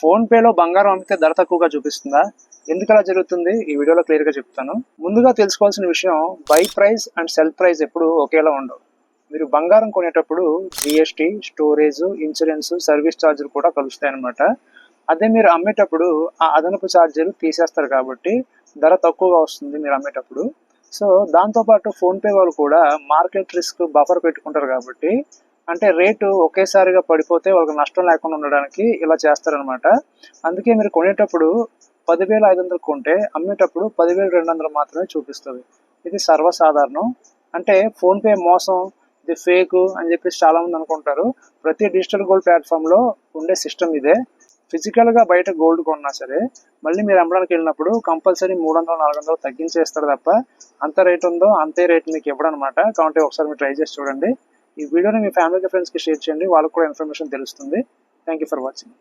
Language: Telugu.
ఫోన్పేలో బంగారం అమ్మితే ధర తక్కువగా చూపిస్తుందా? ఎందుకు అలా జరుగుతుంది? ఈ వీడియోలో క్లియర్గా చెప్తాను. ముందుగా తెలుసుకోవాల్సిన విషయం buy price and sell price ఎప్పుడు ఒకేలా ఉండవు. మీరు బంగారం కొనేటప్పుడు జిఎస్టీ స్టోరేజ్ ఇన్సూరెన్స్ సర్వీస్ ఛార్జీలు కూడా కలుస్తాయి అన్నమాట అదే మీరు అమ్మేటప్పుడు ఆ అదనపు ఛార్జీలు తీసేస్తారు కాబట్టి ధర తక్కువగా వస్తుంది మీరు అమ్మేటప్పుడు. సో దాంతోపాటు ఫోన్పే వాళ్ళు కూడా మార్కెట్ రిస్క్ బఫర్ పెట్టుకుంటారు కాబట్టి అంటే రేటు ఒకేసారిగా పడిపోతే వాళ్ళకి నష్టం లేకుండా ఉండడానికి ఇలా చేస్తారనమాట అందుకే మీరు కొనేటప్పుడు పదివేల ఐదు వందలు కొంటే అమ్మేటప్పుడు పదివేల రెండు వందలు మాత్రమే చూపిస్తుంది. ఇది సర్వసాధారణం. అంటే ఫోన్పే మోసం ఇది ఫేక్ అని చెప్పేసి చాలా మంది అనుకుంటారు. ప్రతి డిజిటల్ గోల్డ్ ప్లాట్ఫామ్లో ఉండే సిస్టమ్ ఇదే. ఫిజికల్గా బయట గోల్డ్ కొన్నా సరే మళ్ళీ మీరు అమ్మడానికి వెళ్ళినప్పుడు కంపల్సరీ మూడు వందలు నాలుగు వందలు తగ్గించేస్తారు తప్ప అంత రేట్ ఉందో అంతే రేట్ మీకు ఇవ్వడం అనమాట కాబట్టి ఒకసారి మీరు ట్రై చేసి చూడండి. ఈ వీడియోని మీ ఫ్యామిలీకి ఫ్రెండ్స్కి షేర్ చేయండి. వాళ్ళకి కూడా ఇన్ఫర్మేషన్ తెలుస్తుంది. Thank you for watching